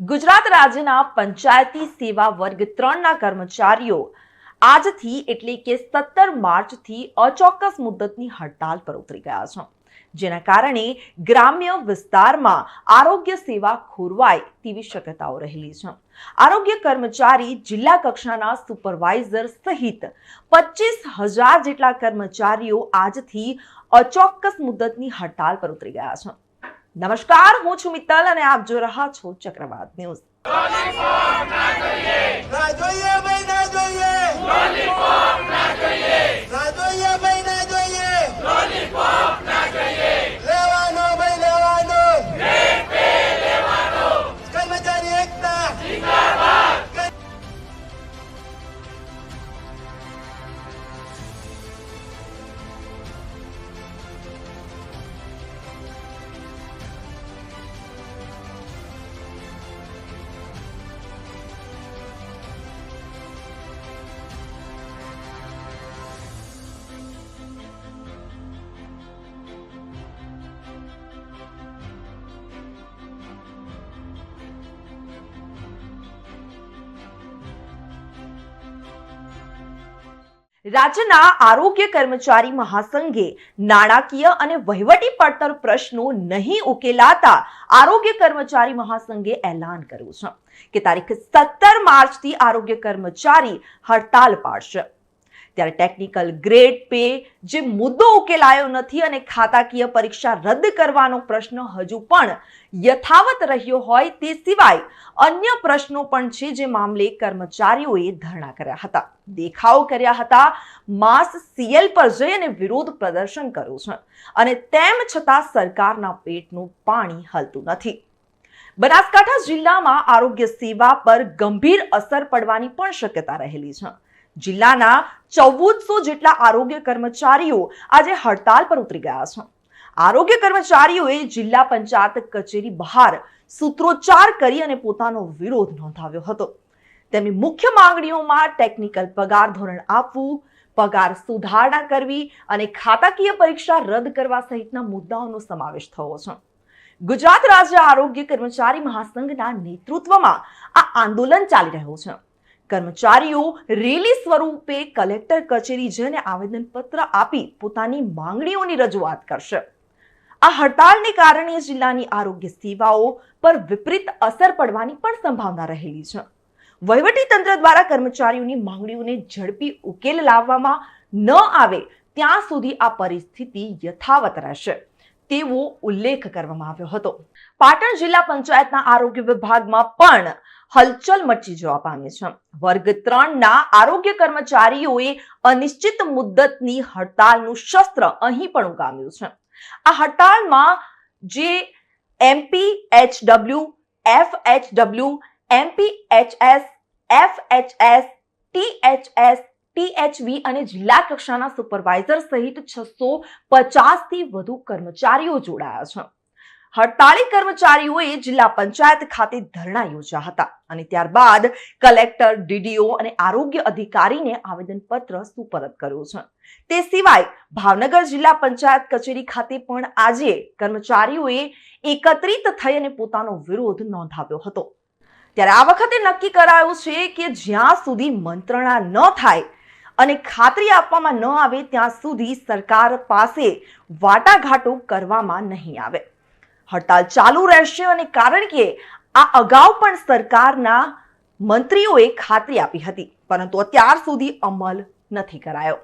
ગુજરાત રાજ્યના પંચાયતી સેવા વર્ગ ત્રણના કર્મચારીઓ આજથી એટલે કે સત્તર માર્ચથી અચોક્કસ મુદ્દતની હડતાલ પર ઉતરી ગયા છે. જેના કારણે ગ્રામ્ય વિસ્તારમાં આરોગ્ય સેવા ખોરવાય તેવી શક્યતાઓ રહેલી છે. આરોગ્ય કર્મચારી જિલ્લા કક્ષાના સુપરવાઇઝર સહિત પચીસ હજાર જેટલા કર્મચારીઓ આજથી અચોક્કસ મુદ્દતની હડતાલ પર ઉતરી ગયા છે. નમસ્કાર હું છું મિત્તલ અને આપ જોઈ રહ્યા છો ચક્રવાત ન્યૂઝ. ના જોઈએ ભાઈ ના જોઈએ. રાજ્યના આરોગ્ય કર્મચારી મહાસંઘે નાણાકીય અને વહીવટી પડતર પ્રશ્નો નહીં ઉકેલાતા આરોગ્ય કર્મચારી મહાસંઘે એલાન કર્યું છે કે તારીખ સત્તર માર્ચથી આરોગ્ય કર્મચારી હડતાલ પાડશે. ત્યારે ટેકનિકલ ગ્રેડ પે જે મુદ્દો ઉકેલાયો નથી અને ખાતાકીય પરીક્ષા રદ કરવાનો પ્રશ્ન હજુ પણ યથાવત રહ્યો હોય તે સિવાય અન્ય પ્રશ્નો પણ છે જે મામલે કર્મચારીઓએ ધરણા કર્યા હતા. દેખાવ કર્યા હતા, માસ સીએલ પર જઈ અને વિરોધ પ્રદર્શન કર્યું છે અને તેમ છતાં સરકારના પેટનું પાણી હલતું નથી. બનાસકાંઠા જિલ્લામાં આરોગ્ય સેવા પર ગંભીર અસર પડવાની પણ શક્યતા રહેલી છે. જિલ્લાના ચૌદસો જેટલા આરોગ્ય કર્મચારીઓ આજે હડતાલ પર ઉતરી ગયા છે. આરોગ્ય કર્મચારીઓએ જિલ્લા પંચાયત કચેરી બહાર સૂત્રોચ્ચાર કરી અને પોતાનો વિરોધ નોંધાવ્યો હતો. તેમની મુખ્ય માંગણીઓમાં ટેકનિકલ પગાર ધોરણ આપવું, પગાર સુધારણા કરવી અને ખાતાકીય પરીક્ષા રદ કરવા સહિતના મુદ્દાઓનો સમાવેશ થયો છે. ગુજરાત રાજ્ય આરોગ્ય કર્મચારી મહાસંઘના નેતૃત્વમાં આ આંદોલન ચાલી રહ્યું છે. કર્મચારીઓ રેલી સ્વરૂપે કલેક્ટર કચેરી જઈને આવેદનપત્ર આપી પોતાની માંગણીઓની રજૂઆત કરશે. આ હડતાલને કારણે જિલ્લાની આરોગ્ય સેવાઓ પર વિપરીત અસર પડવાની પણ સંભાવના રહેલી છે. વહીવટી તંત્ર દ્વારા કર્મચારીઓની માંગણીઓને ઝડપી ઉકેલ લાવવામાં ન આવે ત્યાં સુધી આ પરિસ્થિતિ યથાવત રહેશે. તેવો ઉલ્લેખ કરવામાં આવ્યો હતો. પાટણ જિલ્લા પંચાયતના આરોગ્ય વિભાગમાં પણ હલચલ મચી જવા પામી છે. વર્ગ ત્રણના આરોગ્ય કર્મચારીઓએ અનિશ્ચિત મુદ્દતની હડતાલનું શસ્ત્ર અહીં પણ ઉગામ્યું છે. આ હડતાલમાં જે MP H W, F H W MP HS F HS THS THV અને જિલ્લા કક્ષાના સુપરવાઇઝર સહિત છસો પચાસથી વધુ કર્મચારીઓ જોડાયા છે. હડતાળી કર્મચારીઓએ જિલ્લા પંચાયત ખાતે ધરણા યોજ્યા હતા અને ત્યારબાદ કલેક્ટર, ડીડીઓ અને આરોગ્ય અધિકારીને આવેદનપત્ર સુપરત કર્યું છે. તે સિવાય ભાવનગર જિલ્લા પંચાયત કચેરી ખાતે પણ આજે કર્મચારીઓએ એકત્રિત થઈ અને પોતાનો વિરોધ નોંધાવ્યો હતો. ત્યારે આ વખતે નક્કી કરાયું છે કે જ્યાં સુધી મંત્રણા ન થાય અને ખાતરી આપવામાં ન આવે ત્યાં સુધી સરકાર પાસે વાટાઘાટો કરવામાં નહીં આવે. હડતાલ ચાલુ રહેશે અને કારણ કે આ અગાઉ પણ સરકારના મંત્રીઓએ ખાતરી આપી હતી, પરંતુ અત્યાર સુધી અમલ નથી કરાયો.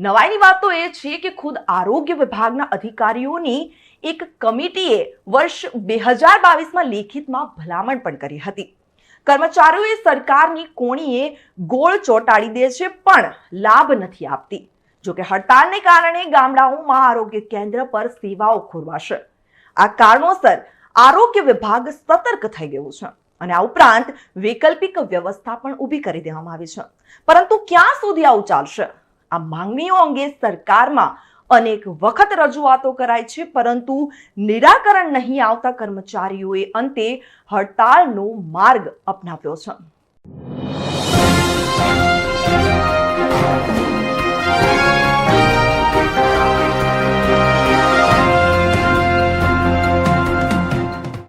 નવાઈની વાત તો એ છે કે ખુદ આરોગ્ય વિભાગના અધિકારીઓની એક કમિટીએ વર્ષ બે હજાર બાવીસમાં લેખિતમાં ભલામણ પણ કરી હતી. કર્મચારીઓએ સરકારની કોણીએ ગોળ ચોંટાડી દે છે, પણ લાભ નથી આપતી. જોકે હડતાલને કારણે ગામડાઓમાં આરોગ્ય કેન્દ્ર પર સેવાઓ ખોરવાશે. આ કારણોસર આરોગ્ય વિભાગ સતર્ક થઈ ગયું છે અને આ ઉપરાંત વૈકલ્પિક વ્યવસ્થા પણ ઊભી કરી દેવામાં આવી છે. પરંતુ ક્યાં સુધી આવું ચાલશે? આ માંગણીઓ અંગે સરકારમાં અનેક વખત રજૂઆતો કરાય છે, પરંતુ નિરાકરણ નહીં આવતા કર્મચારીઓએ અંતે હડતાળનો માર્ગ અપનાવ્યો છે.